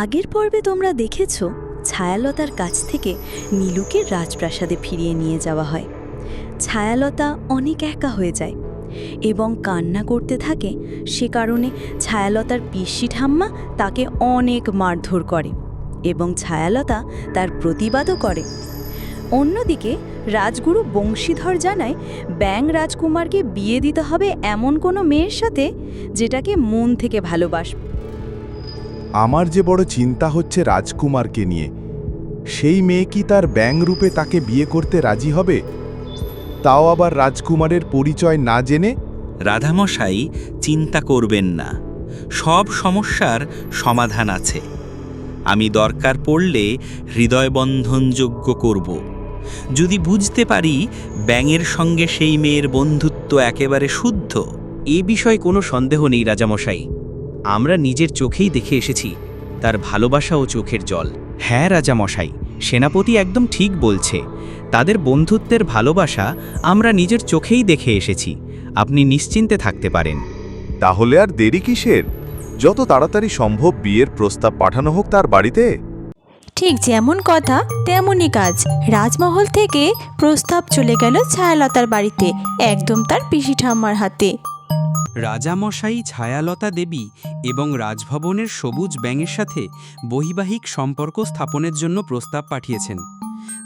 আগের পর্বে তোমরা দেখেছ, ছায়ালতার কাছ থেকে নীলুকে রাজপ্রাসাদে ফিরিয়ে নিয়ে যাওয়া হয়। ছায়ালতা অনেক একা হয়ে যায় এবং কান্না করতে থাকে, সে কারণে ছায়ালতার পিসি ঠাম্মা তাকে অনেক মারধর করে এবং ছায়ালতা তার প্রতিবাদও করে। অন্যদিকে রাজগুরু বংশীধর জানায়, ব্যাং রাজকুমারকে বিয়ে দিতে হবে এমন কোনো মেয়ের সাথে যেটাকে মন থেকে ভালোবাসবে। আমার যে বড় চিন্তা হচ্ছে রাজকুমারকে নিয়ে। সেই মেয়ে কি তার ব্যাং রূপে তাকে বিয়ে করতে রাজি হবে? তাও আবার রাজকুমারের পরিচয় না জেনে? রাধামশাই, চিন্তা করবেন না। সব সমস্যার সমাধান আছে। আমি দরকার পড়লে হৃদয়বন্ধনযোগ্য করব। যদি বুঝতে পারি ব্যাঙের সঙ্গে সেই মেয়ের বন্ধুত্ব একেবারে শুদ্ধ, এ বিষয়ে কোনো সন্দেহ নেই রাজামশাই। আমরা নিজের চোখেই দেখে এসেছি তার ভালোবাসা ও চোখের জল। হ্যাঁ রাজামশাই সেনাপতি একদম ঠিক বলছে। তাদের বন্ধুত্বের ভালোবাসা আমরা নিজের চোখেই দেখে এসেছি। আপনি নিশ্চিন্তে থাকতে পারেন। তাহলে আর দেরি কিসের? যত তাড়াতাড়ি সম্ভব বিয়ের প্রস্তাব পাঠানো হোক তার বাড়িতে। ঠিক যেমন কথা তেমনই কাজ। রাজমহল থেকে প্রস্তাব চলে গেল ছায়ালতার বাড়িতে একদম তার পিসি ঠাম্মার হাতে। রাজামশাই ছায়ালতা দেবী এবং রাজভবনের সবুজ ব্যাঙের সাথে বৈবাহিক সম্পর্ক স্থাপনের জন্য প্রস্তাব পাঠিয়েছেন।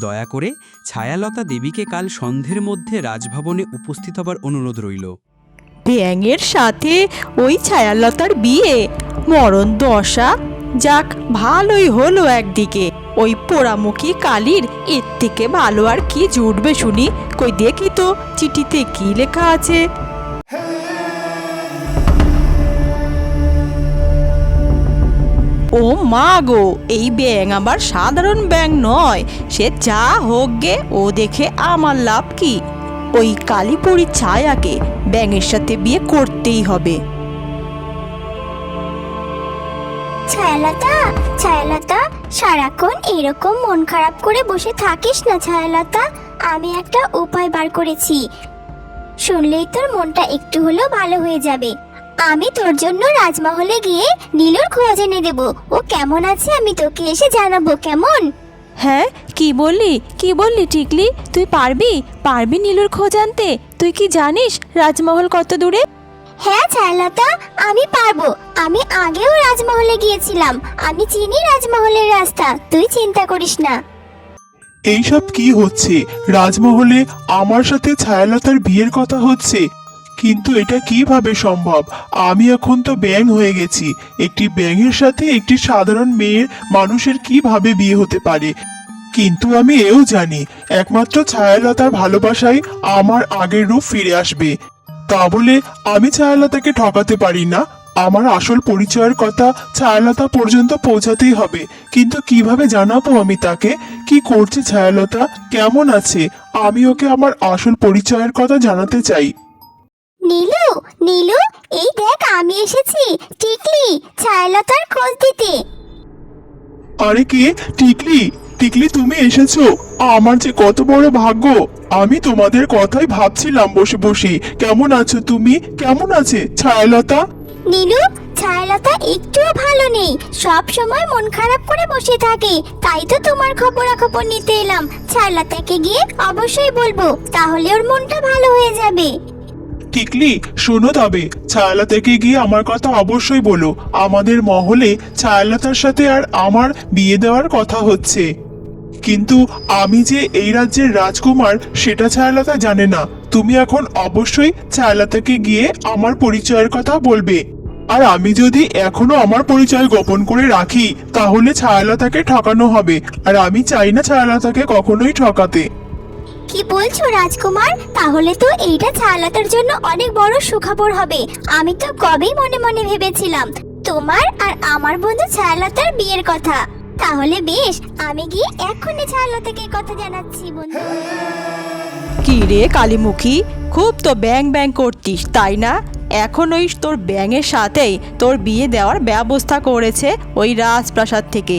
দয়া করে ছায়ালতা দেবীকে কাল সন্ধ্যের মধ্যে রাজভবনে উপস্থিত হবার অনুরোধ রইল। ব্যাঙের সাথে ওই ছায়ালতার বিয়ে। মরণ দশা যাক, ভালোই হলো একদিকে। ওই পোড়ামুখী কালির এর থেকে ভালো আর কি জুটবে শুনি। কই দেখি তো চিঠিতে কি লেখা আছে। ও মা গো, এই ব্যাং আবার সাধারণ ব্যাং নয়, সে যা হোক গে, ও দেখে আমার লাভ কি? ওই কালীপুরী ছায়াকে ব্যাঙের সাথে বিয়ে করতেই হবে। ছায়ালতা ছায়ালতা, সারাক্ষণ এরকম মন খারাপ করে বসে থাকিস না ছায়ালতা। আমি একটা উপায় বার করেছি। শুনলেই তোর মনটা একটু হলেও ভালো হয়ে যাবে। আমি তোর জন্য রাজমহলে গিয়ে নীলুর খোঁজ এনে দেবো। ও কেমন আছে আমি তোকে এসে জানাব কেমন? হ্যাঁ কি বললি? কি বললি টিকলি? তুই পারবি? পারবি নীলুর খোঁজ আনতে? তুই কি জানিস রাজমহল কত দূরে? হ্যাঁ ছায়ালতা আমি পারব। আমি আগেও রাজমহলে গিয়েছিলাম। আমি চিনি রাজমহলের রাস্তা। তুই চিন্তা করিস না। এইসব কি হচ্ছে? রাজমহলে আমার সাথে ছায়ালতার বিয়ের কথা হচ্ছে। কিন্তু এটা কীভাবে সম্ভব? আমি এখন তো ব্যাং হয়ে গেছি। একটি ব্যাঙের সাথে একটি সাধারণ মেয়ের মানুষের কীভাবে বিয়ে হতে পারে? কিন্তু আমি এও জানি, একমাত্র ছায়ালতার ভালোবাসায় আমার আগের রূপ ফিরে আসবে। তা বলে আমি ছায়ালতাকে ঠকাতে পারি না? আমার আসল পরিচয়ের কথা ছায়ালতা পর্যন্ত পৌঁছাতেই হবে। কিন্তু কীভাবে জানাব আমি তাকে? কি করছে ছায়ালতা? কেমন আছে? আমি ওকে আমার আসল পরিচয়ের কথা জানাতে চাই। নীলু নীলু এই দেখ আমি এসেছি টিকলি ছায়ালতার খোঁজ দিতে। আরে কে? টিকলি টিকলি তুমি এসেছ। আমার যে কত বড় ভাগ্য। আমি তোমাদের কথাই ভাবছিলাম বসে বসে। কেমন আছো তুমি? কেমন আছে ছায়ালতা? নীলু ছায়ালতা একটুও ভালো নেই। সব সময় মন খারাপ করে বসে থাকে। তাই তো তোমার খবরাখবর নিতে এলাম। ছায়ালতাকে গিয়ে অবশ্যই বলব তাহলে ওর মনটা ভালো হয়ে যাবে। টিকলি শোনো তবে ছায়ালতাকে গিয়ে আমার কথা অবশ্যই বলো। আমাদের মহলে ছায়ালতার সাথে আর আমার বিয়ে দেওয়ার কথা হচ্ছে। কিন্তু আমি যে এই রাজ্যের রাজকুমার, সেটা ছায়ালতা জানে না। তুমি এখন অবশ্যই ছায়ালতাকে গিয়ে আমার পরিচয়ের কথা বলবে। আর আমি যদি এখনও আমার পরিচয় গোপন করে রাখি, তাহলে ছায়ালতাকে ঠকানো হবে। আর আমি চাই না ছায়ালতাকে কখনোই ঠকাতে। কি বলছো রাজকুমার? তাহলে তো এইটা ছায়ালতার জন্য অনেক বড় সুখবর হবে। আমি তো কবেই মনে মনে ভেবেছিলাম, তোমার আর আমার বন্ধু ছায়ালতার বিয়ের কথা। তাহলে বেশ, আমি গিয়ে এক্ষুনি ছায়ালতাকে কথা জানাচ্ছি বন্ধু। কি রে কালীমুখী? খুব তো ব্যাং ব্যাং করতিস, তাই না? এখন ওই তোর ব্যাঙের সাথেই তোর বিয়ে দেওয়ার ব্যবস্থা করেছে ওই রাজপ্রাসাদ থেকে।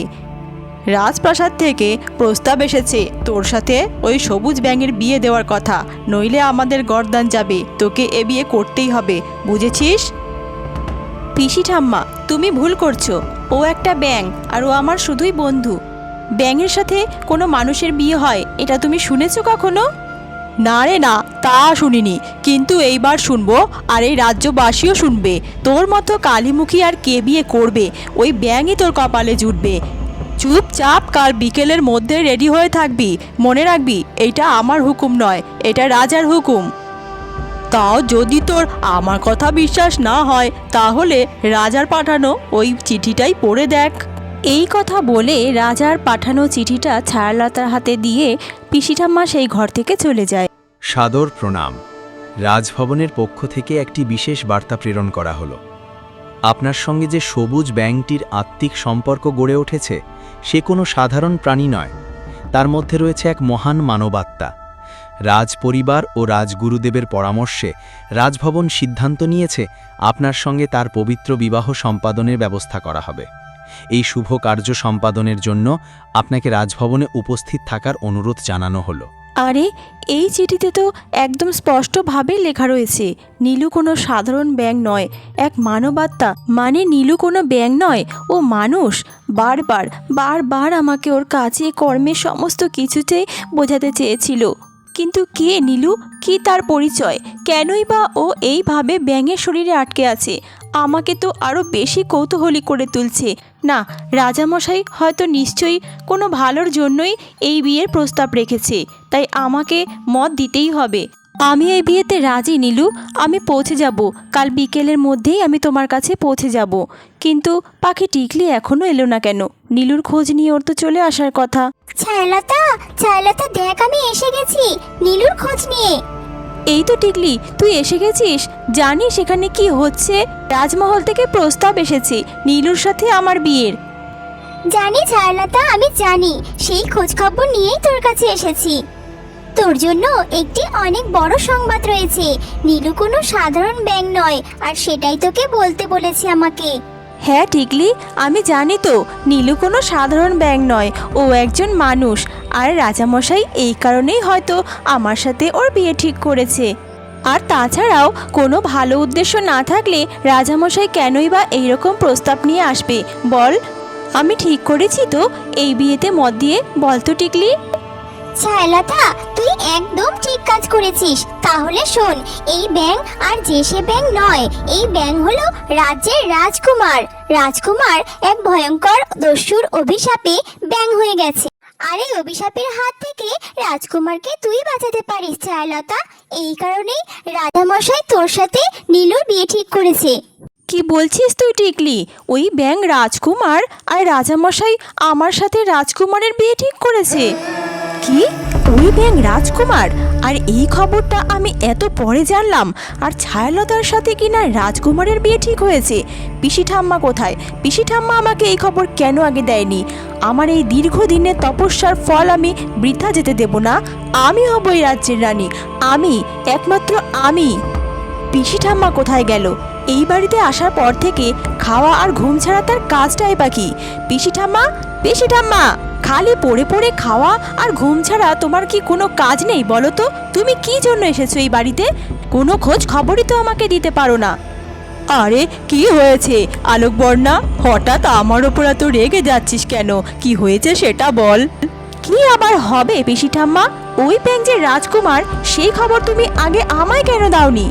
রাজপ্রাসাদ থেকে প্রস্তাব এসেছে, তোর সাথে ওই সবুজ ব্যাঙের বিয়ে দেওয়ার কথা। নইলে আমাদের গরদান যাবে, তোকে এ বিয়ে করতেই হবে, বুঝেছিস? পিসি ঠাম্মা তুমি ভুল করছ। ও একটা ব্যাং আর ও আমার শুধুই বন্ধু। ব্যাঙের সাথে কোনো মানুষের বিয়ে হয়, এটা তুমি শুনেছো কখনো? না রে না, তা শুনিনি। কিন্তু এইবার শুনব, আর এই রাজ্যবাসীও শুনবে। তোর মতো কালীমুখী আর কে বিয়ে করবে? ওই ব্যাঙই তোর কপালে জুটবে। চুপচাপ কাল বিকেলের মধ্যে রেডি হয়ে থাকবি। মনে রাখবি এটা আমার হুকুম নয় এটা রাজার হুকুম। তাও যদি তোর আমার কথা বিশ্বাস না হয় তাহলে রাজার পাঠানো ওই চিঠিটাই পড়ে দেখ। এই কথা বলে রাজার পাঠানো চিঠিটা ছায়ালতার হাতে দিয়ে পিসিঠাম্মা সেই ঘর থেকে চলে যায়। সাদর প্রণাম। রাজভবনের পক্ষ থেকে একটি বিশেষ বার্তা প্রেরণ করা হলো। আপনার সঙ্গে যে সবুজ ব্যাংকটির আত্মিক সম্পর্ক গড়ে উঠেছে সে কোনো সাধারণ প্রাণী নয়। তার মধ্যে রয়েছে এক মহান মানবাত্মা। রাজপরিবার ও রাজগুরুদেবের পরামর্শে রাজভবন সিদ্ধান্ত নিয়েছে আপনার সঙ্গে তার পবিত্র বিবাহ সম্পাদনের ব্যবস্থা করা হবে। এই শুভ কার্য সম্পাদনের জন্য আপনাকে রাজভবনে উপস্থিত থাকার অনুরোধ জানানো হলো। আরে, এই চিঠিতে তো একদম স্পষ্টভাবে লেখা রয়েছে, নীলু কোনো সাধারণ ব্যাং নয়, এক মানবাত্মা। মানে নীলু কোনো ব্যাং নয়, ও মানুষ। বারবার বারবার আমাকে ওর কাজে, কর্মে সমস্ত কিছুতেই বোঝাতে চেয়েছিল। কিন্তু কে নীলু? কি তার পরিচয়? কেনই বা ও এইভাবে ব্যাঙের শরীরে আটকে আছে? আমাকে তো আরও বেশি কৌতূহলী করে তুলছে। না, রাজামশাই হয়তো নিশ্চয়ই কোনো ভালোর জন্যই এই বিয়ের প্রস্তাব রেখেছে, তাই আমাকে মত দিতেই হবে। আমি এই বিয়েতে রাজি, নীলু। আমি পৌঁছে যাব। কাল বিকেলের মধ্যেই আমি তোমার কাছে পৌঁছে যাব। কিন্তু পাখি টিকলি এখনও এলো না কেন? নীলুর খোঁজ নিয়ে ওর তো চলে আসার কথা। ছায়ালতা ছায়ালতা দেখ, আমি এসে গেছি। নীলুর খোঁজ নিয়ে। এই তো টিকলি, তুই এসে গেছিস? জানিস এখানে কি হচ্ছে? রাজমহল থেকে প্রস্তাব এসেছে, নীলুর সাথে আমার বিয়ের। জানি ছায়ালতা, আমি জানি। সেই খোঁজ খবর নিয়েই তোর কাছে এসেছি। তোর জন্য একটি অনেক বড় সংবাদ রয়েছে। নীলু কোনো সাধারণ ব্যাং নয়, আর সেটাই তোকে বলতে বলেছে আমাকে। হ্যাঁ ঠিকলি আমি জানি তো, নীলু কোনো সাধারণ ব্যাং নয়, ও একজন মানুষ। আর রাজামশাই এই কারণেই হয়তো আমার সাথে ওর বিয়ে ঠিক করেছে। আর তাছাড়াও কোনো ভালো উদ্দেশ্য না থাকলে রাজামশাই কেনই বা এইরকম প্রস্তাব নিয়ে আসবে? বল। আমি ঠিক করেছি তো, এই বিয়েতে মত দিয়ে। বল তো, টিকলি। ছায়ালতা তুই একদম ঠিক কাজ করেছিস। তাহলে শোন, এই ব্যাং আর যে সে নয়, এই ব্যাং হলো রাজ্যের রাজকুমার। রাজকুমার এক ভয়ঙ্কর দস্যুর অভিশাপে ব্যাং হয়ে গেছে। আর এই অভিশাপের হাত থেকে রাজকুমারকে তুই বাঁচাতে পারিস ছায়ালতা এই কারণেই রাজামশাই তোর সাথে নীলুর বিয়ে ঠিক করেছে। কি বলছিস তুই, টিকলি? ওই ব্যাং রাজকুমার আর রাজামশাই আমার সাথে রাজকুমারের বিয়ে ঠিক করেছে। কি? ওই ব্যাং রাজকুমার? আর এই খবরটা আমি এত পরে জানলাম। আর ছায়ালতার সাথে কিনা রাজকুমারের বিয়ে ঠিক হয়েছে? পিসি ঠাম্মা কোথায়? পিসি ঠাম্মা আমাকে এই খবর কেন আগে দেয়নি? আমার এই দীর্ঘদিনের তপস্যার ফল আমি বৃথা যেতে দেব না। আমি হব এই রাজ্যের রানী। আমি, একমাত্র আমি। পিসি ঠাম্মা কোথায় গেল? এই বাড়িতে আসার পর থেকে খাওয়া আর ঘুম ছাড়া তার কাজটাই বাকি। পিসি ঠাম্মা? পিসি ঠাম্মা? খালি পড়ে পড়ে খাওয়া আর ঘুম ছাড়া তোমার কি কোনো কাজ নেই বলো তো? তুমি কি জন্য এসেছ এই বাড়িতে? কোনো খোঁজ খবরই তো আমাকে দিতে পারো না। আরে, কি হয়েছে? আলোক বর্ণা হঠাৎ আমার ওপর এত রেগে যাচ্ছিস কেন? কি হয়েছে সেটা বল। কি আবার হবে পিসি ঠাম্মা? ওই ব্যাং যে রাজকুমার, সেই খবর তুমি আগে আমায় কেন দাওনি?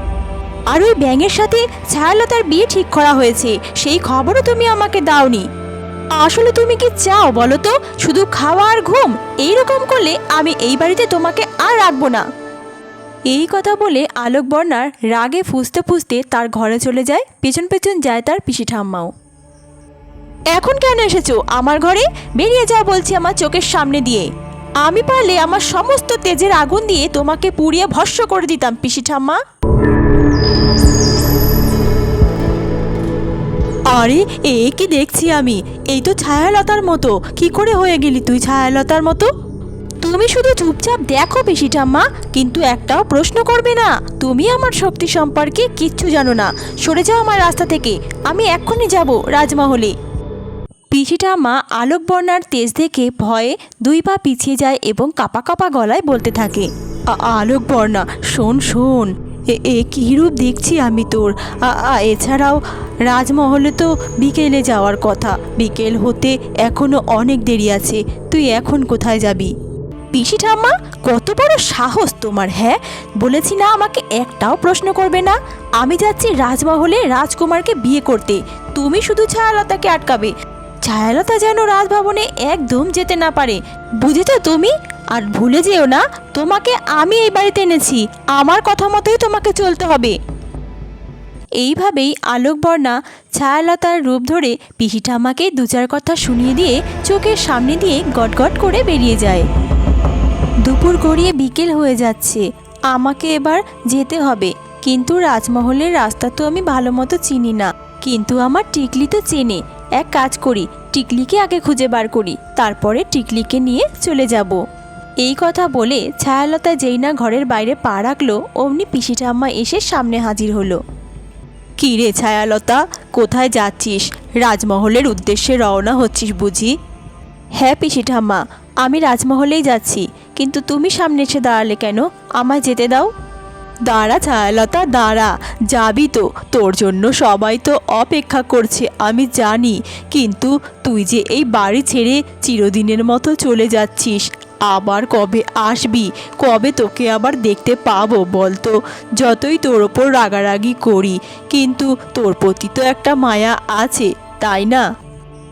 আর ওই ব্যাঙের সাথে ছায়ালতার বিয়ে ঠিক করা হয়েছে, সেই খবরও তুমি আমাকে দাওনি। আসলে তুমি কি চাও বলো তো? শুধু খাওয়া আর ঘুম, এইরকম করলে আমি এই বাড়িতে তোমাকে আর রাখব না। এই কথা বলে আলোক বর্ণার রাগে ফুসতে ফুসতে তার ঘরে চলে যায়, পেছন পেছন যায় তার পিসি ঠাম্মাও। এখন কেন এসেছ? আমার ঘরে? বেরিয়ে যাও, বলছি আমার চোখের সামনে দিয়ে। আমি পারলে আমার সমস্ত তেজের আগুন দিয়ে তোমাকে পুড়িয়ে ভস্য করে দিতাম, পিসি ঠাম্মা। আরে, এ কি দেখছি আমি? এই তো ছায়ালতার মতো। কি করে হয়ে গেলি তুই ছায়ালতার মতো? তুমি শুধু চুপচাপ দেখো পিসি ঠাম্মা কিন্তু একটাও প্রশ্ন করবে না। তুমি আমার শক্তি সম্পর্কে কিচ্ছু জানো না। সরে যাও আমার রাস্তা থেকে। আমি এক্ষুনি যাব রাজমহলে। পিসি ঠাম্মা আলোক বর্ণার তেজ দেখে ভয়ে দুই পা পিছিয়ে যায় এবং কাপা কাপা গলায় বলতে থাকে, "আ- আলোক বর্ণা শোন শোন। এ- এ কী রূপ দেখছি আমি তোর? এছাড়াও রাজমহলে তো বিকেলে যাওয়ার কথা। বিকেল হতে এখনও অনেক দেরি আছে। তুই এখন কোথায় যাবি? পিসি ঠাম্মা কত বড় সাহস তোমার হ্যাঁ? বলেছি না আমাকে একটাও প্রশ্ন করবে না। আমি যাচ্ছি রাজমহলে রাজকুমারকে বিয়ে করতে। তুমি শুধু ছায়ালতাকে আটকাবে। ছায়ালতা যেন রাজভবনে একদম যেতে না পারে। বুঝেছ তুমি? আর ভুলে যেও না, তোমাকে আমি এই বাড়িতে এনেছি। আমার কথা মতোই তোমাকে চলতে হবে। এইভাবেই আলোকবর্ণা ছায়ালতার রূপ ধরে পিসি ঠাম্মাকে দু চার কথা শুনিয়ে দিয়ে চোখের সামনে দিয়ে গটগট করে বেরিয়ে যায়। দুপুর গড়িয়ে বিকেল হয়ে যাচ্ছে। আমাকে এবার যেতে হবে, কিন্তু রাজমহলের রাস্তা তো আমি ভালো মতো চিনি না। কিন্তু আমার টিকলি তো চেনে। এক কাজ করি, টিকলিকে আগে খুঁজে বার করি, তারপরে টিকলিকে নিয়ে চলে যাব। এই কথা বলে ছায়ালতা যেই না ঘরের বাইরে পা রাখল, অমনি পিসি ঠাম্মা এসে সামনে হাজির হলো। কী রে ছায়ালতা, কোথায় যাচ্ছিস? রাজমহলের উদ্দেশ্যে রওনা হচ্ছিস বুঝি? হ্যাঁ পিসি ঠাম্মা আমি রাজমহলেই যাচ্ছি, কিন্তু তুমি সামনে এসে দাঁড়ালে কেন? আমায় যেতে দাও। দাঁড়া ছায়ালতা, দাঁড়া, যাবি তো। তোর জন্য সবাই তো অপেক্ষা করছে, আমি জানি, কিন্তু তুই যে এই বাড়ি ছেড়ে চিরদিনের মতো চলে যাচ্ছিস আবার কবে আসবি? কবে তোকে আবার দেখতে পাবো বলতো? যতই তোর ওপর রাগারাগি করি, কিন্তু তোর প্রতি তো একটা মায়া আছে, তাই না?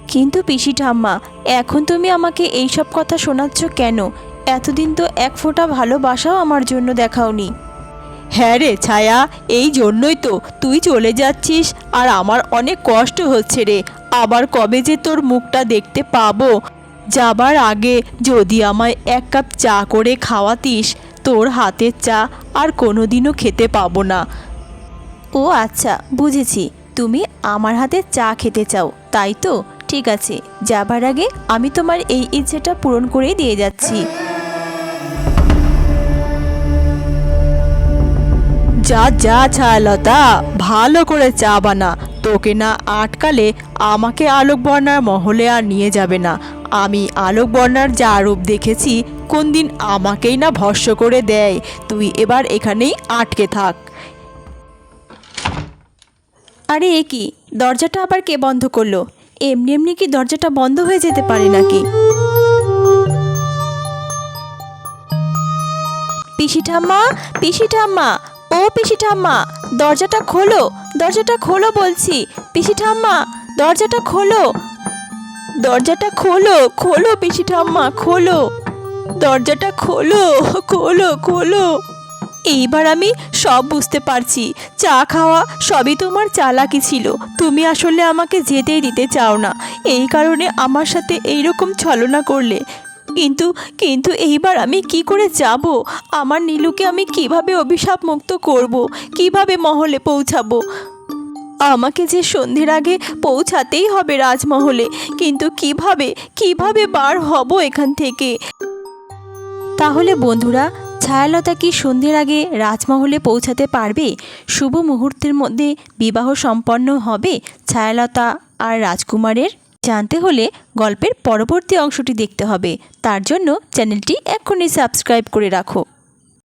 কিন্তু পিসি ঠাম্মা এখন তুমি আমাকে এই সব কথা শোনাচ্ছ কেন? এতদিন তো এক ফোঁটা ভালোবাসাও আমার জন্য দেখাওনি। হ্যাঁ রে ছায়া, এই জন্যই তো। তুই চলে যাচ্ছিস, আর আমার অনেক কষ্ট হচ্ছে রে। আবার কবে যে তোর মুখটা দেখতে পাবো? যাবার আগে যদি আমায় এক কাপ চা করে খাওয়াতিস তোর হাতের চা আর কোনোদিনও খেতে পাবো না। ও আচ্ছা বুঝেছি। তুমি আমার হাতে চা খেতে চাও তাই তো? ঠিক আছে যাবার আগে আমি তোমার এই ইচ্ছেটা পূরণ করেই দিয়ে যাচ্ছি। যা যা ছায়ালতা ভালো করে চা বানা। তোকে না আটকালে আমাকে আলোকবর্ণার মহলে আর নিয়ে যাবে না। আমি আলোক বর্ণার যা রূপ দেখেছি, কোন দিন আমাকেই না ভস্য করে দেয়। তুই এবার এখানেই আটকে থাক। আরে, এ কি? দরজাটা আবার কে বন্ধ করল? এমনি এমনি কি দরজাটা বন্ধ হয়ে যেতে পারে নাকি? পিসি ঠাম্মা পিসি ঠাম্মা ও পিসি ঠাম্মা দরজাটা খোলো দরজাটা খোলো বলছি। পিসি ঠাম্মা দরজাটা খোলো। দরজাটা খোলো খোলো পিসি ঠাম্মা, খোলো। দরজাটা খোলো খোলো খোলো। এইবার আমি সব বুঝতে পারছি। চা খাওয়া সবই তোমার চালাকি ছিল। তুমি আসলে আমাকে যেতেই দিতে চাও না। এই কারণে আমার সাথে এইরকম ছলনা করলে। কিন্তু কিন্তু এইবার আমি কি করে যাব? আমার নীলুকে আমি কীভাবে অভিশাপ মুক্ত করব? কীভাবে মহলে পৌঁছাবো? আমাকে যে সন্ধ্যের আগে পৌঁছাতেই হবে রাজমহলে, কিন্তু কীভাবে কীভাবে বার হব এখান থেকে? তাহলে বন্ধুরা, ছায়ালতা কি সন্ধ্যের আগে রাজমহলে পৌঁছাতে পারবে? শুভ মুহূর্তের মধ্যে বিবাহ সম্পন্ন হবে ছায়ালতা আর রাজকুমারের? জানতে হলে গল্পের পরবর্তী অংশটি দেখতে হবে। তার জন্য চ্যানেলটি এক্ষুনি সাবস্ক্রাইব করে রাখো।